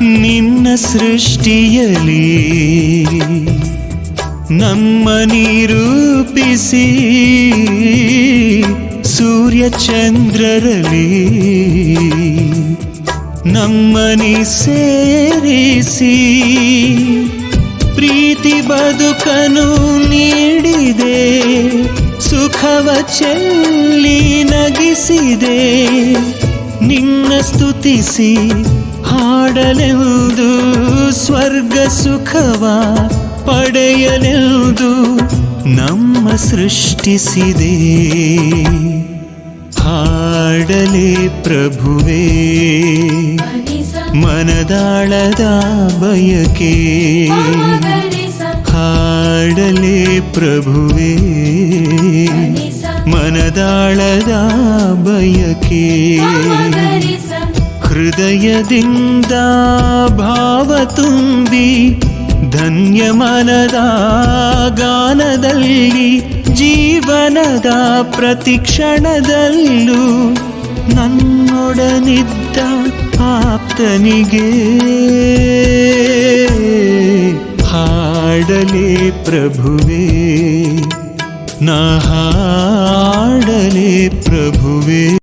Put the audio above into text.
ನಿನ್ನ ಸೃಷ್ಟಿಯಲಿ ನಮ್ಮ ನಿರೂಪಿಸಿ ಸೂರ್ಯ ಚಂದ್ರರಲ್ಲಿ ನಮ್ಮನಿ ಸೇರಿಸಿ ಪ್ರೀತಿ ಬದುಕನು ನೀಡಿದೆ, ಸುಖವ ಚೆಲ್ಲಿ ನಗಿಸಿದೆ, ನಿನ್ನ ಸ್ತುತಿಸಿ ಹಾಡಲೆಂದು ಸ್ವರ್ಗ ಸುಖವ ಪಡೆಯಲೆಂದು ನಮ್ಮ ಸೃಷ್ಟಿಸಿದೆ. ಹಾಡಲೆ ಪ್ರಭುವೇ ಮನದಾಳದ ಬಯಕೆ. ಹಾಡಲೆ ಪ್ರಭುವೇ ಮನದಾಳದ ಬಯಕೆ. ಹೃದಯದಿಂದ ಭಾವ ತುಂಬಿ ಧನ್ಯ ಮನದ ಗಾನದಲ್ಲಿ ಜೀವನದ ಪ್ರತಿ ಕ್ಷಣದಲ್ಲೂ ನನ್ನೊಡನಿದ್ದ ಆಪ್ತನಿಗೆ ಹಾಡಲೇ ಪ್ರಭುವೇ ನಾ